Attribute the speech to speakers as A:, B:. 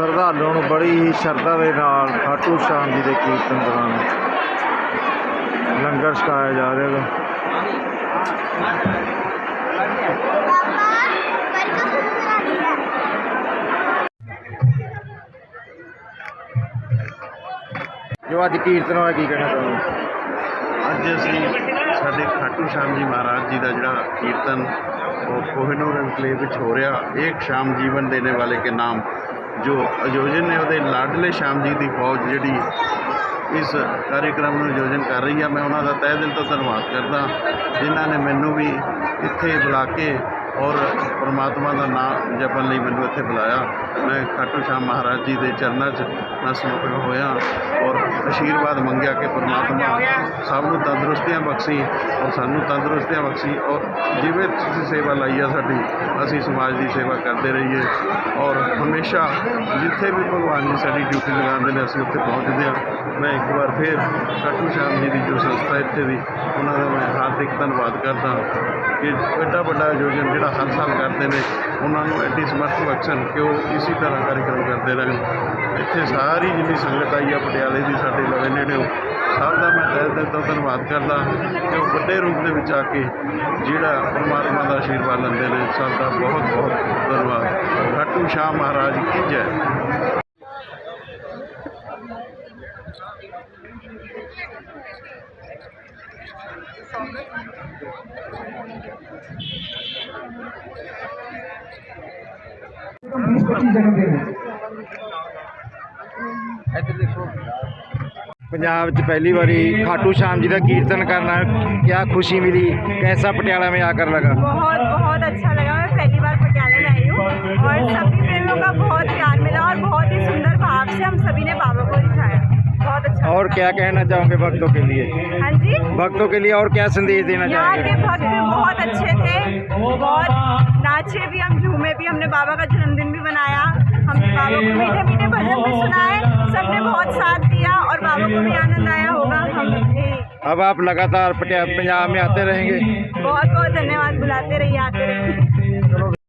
A: ਸ਼ਰਧਾਲੂਆਂ ਨੂੰ ਬੜੀ ਹੀ ਸ਼ਰਧਾ ਦੇ ਨਾਲ ਖਾਟੂ ਸ਼ਾਮ ਜੀ ਦੇ ਕੀਰਤਨ ਦੌਰਾਨ ਲੰਗਰ ਛਕਾਇਆ ਜਾ ਰਿਹਾ ਹੈ ਜੋ ਅੱਜ ਕੀਰਤਨ ਹੋਇਆ, ਕੀ ਕਹਿਣਾ ਚਾਹੁੰਦੇ
B: ਅੱਜ ਅਸੀਂ ਸਾਡੇ ਖਾਟੂ ਸ਼ਾਮ ਜੀ ਮਹਾਰਾਜ ਜੀ ਦਾ ਜਿਹੜਾ ਕੀਰਤਨ, ਉਹ ਕੋਹਿਨੂਰ ਐਨਕਲੇਵ ਵਿੱਚ ਹੋ ਰਿਹਾ। ਇੱਕ ਸ਼ਾਮ ਜੀਵਨ ਦੇਣੇ ਵਾਲੇ ਕੇ ਨਾਮ। ਜੋ ਆਯੋਜਨ ਨੇ ਉਹਦੇ ਲਾਡਲੇ ਸ਼ਾਮ ਜੀ ਦੀ ਫੌਜ ਜਿਹੜੀ ਇਸ ਕਾਰਜਕ੍ਰਮ ਨੂੰ ਆਯੋਜਨ ਕਰ ਰਹੀ ਆ, ਮੈਂ ਉਹਨਾਂ ਦਾ ਤਹਿ ਦਿਲ ਤੋਂ ਧੰਨਵਾਦ ਕਰਦਾ, ਜਿਨ੍ਹਾਂ ਨੇ ਮੈਨੂੰ ਵੀ ਇੱਥੇ ਬੁਲਾ ਕੇ ਔਰ ਪਰਮਾਤਮਾ ਦਾ ਨਾਮ ਜਪਣ ਲਈ ਮੈਨੂੰ ਇੱਥੇ ਬੁਲਾਇਆ, ਮੈਂ ਖਾਟੂ ਸ਼ਾਮ ਮਹਾਰਾਜ ਜੀ ਦੇ ਚਰਨਾਂ 'ਚ ਮੈਂ ਨਸਮਤਕ ਹੋਇਆ ਔਰ ਆਸ਼ੀਰਵਾਦ ਮੰਗਿਆ ਕਿ ਪਰਮਾਤਮਾ ਸਭ ਨੂੰ ਤੰਦਰੁਸਤੀਆਂ ਬਖਸ਼ੀ ਔਰ ਸਾਨੂੰ ਤੰਦਰੁਸਤੀਆਂ ਬਖਸ਼ੀ ਔਰ ਜਿਵੇਂ ਤੁਸੀਂ ਸੇਵਾ ਲਾਈ ਆ ਸਾਡੀ, ਅਸੀਂ ਸਮਾਜ ਦੀ ਸੇਵਾ ਕਰਦੇ ਰਹੀਏ ਔਰ ਹਮੇਸ਼ਾ ਜਿੱਥੇ ਵੀ ਭਗਵਾਨ ਜੀ ਸਾਡੀ ਡਿਊਟੀ ਲਗਾਉਂਦੇ ਨੇ, ਅਸੀਂ ਉੱਥੇ ਪਹੁੰਚਦੇ ਹਾਂ। ਮੈਂ ਇੱਕ ਵਾਰ ਫਿਰ ਖਾਟੂ ਸ਼ਾਮ ਜੀ ਦੀ ਜੋ ਸੰਸਥਾ ਇੱਥੇ ਦੀ, ਉਹਨਾਂ ਦਾ ਮੈਂ ਹਾਰਦਿਕ ਧੰਨਵਾਦ ਕਰਦਾ ਕਿ ਐਡਾ ਵੱਡਾ ਆਯੋਜਨ ਜਿਹੜਾ ਹਰ ਸਾਲ ਕਰਦੇ ਨੇ, ਉਹਨਾਂ ਨੂੰ ਐਡੀ ਸਮਰਥ ਬਖਸ਼ਣ ਕਿ ਉਹ ਇਸੇ ਤਰ੍ਹਾਂ ਕਾਰਜਕ੍ਰਮ ਕਰਦੇ ਰਹਿਣ। ਇੱਥੇ ਸਾਰੀ ਜਿੰਨੀ ਸੰਗਤ ਆਈ ਆ, ਪਟਿਆਲੇ ਦੀ, ਸਾਡੇ ਲਵੇ ਨੇੜੇ ਸਭ ਦਾ ਮੈਂ ਤਹਿ ਦਿਲ ਤੋਂ ਧੰਨਵਾਦ ਕਰਦਾ ਕਿ ਉਹ ਵੱਡੇ ਰੂਪ ਦੇ ਵਿੱਚ ਆ ਕੇ ਜਿਹੜਾ ਪਰਮਾਤਮਾ ਦਾ ਆਸ਼ੀਰਵਾਦ ਲੈਂਦੇ ਨੇ ਸਭ ਦਾ ਬਹੁਤ ਬਹੁਤ ਧੰਨਵਾਦ। ਖਾਟੂ ਸ਼ਾਹ ਮਹਾਰਾਜ ਕੀ ਜੈ।
C: बीस पच्चीस जगह पे है
A: ਪੰਜਾਬ 'ਚ ਪਹਿਲੀ ਵਾਰੀ ਖਾਟੂ ਸ਼ਾਮ ਜੀ ਦਾ ਕੀਰਤਨ करना क्या खुशी मिली कैसा पटियाला में आकर लगा
D: बहुत बहुत अच्छा लगा मैं पहली बार पटियाला में आई हूँ और सभी और
A: क्या कहना चाहोगे भक्तों के लिए?
D: हाँ जी।
A: भक्तों के लिए और क्या संदेश देना
D: यहाँ
A: चाहेंगे?
D: के भक्त बहुत अच्छे थे बहुत नाचे भी हम झूमे भी हमने बाबा का जन्मदिन भी मनाया। हम बाबा को मीठे मीठे भजन भी सुनाए। सबने बहुत साथ दिया और बाबा को भी आनंद आया होगा। हम
A: अब आप लगातार पंजाब में आते रहेंगे।
D: बहुत बहुत धन्यवाद बुलाते रहिए आते रहिए।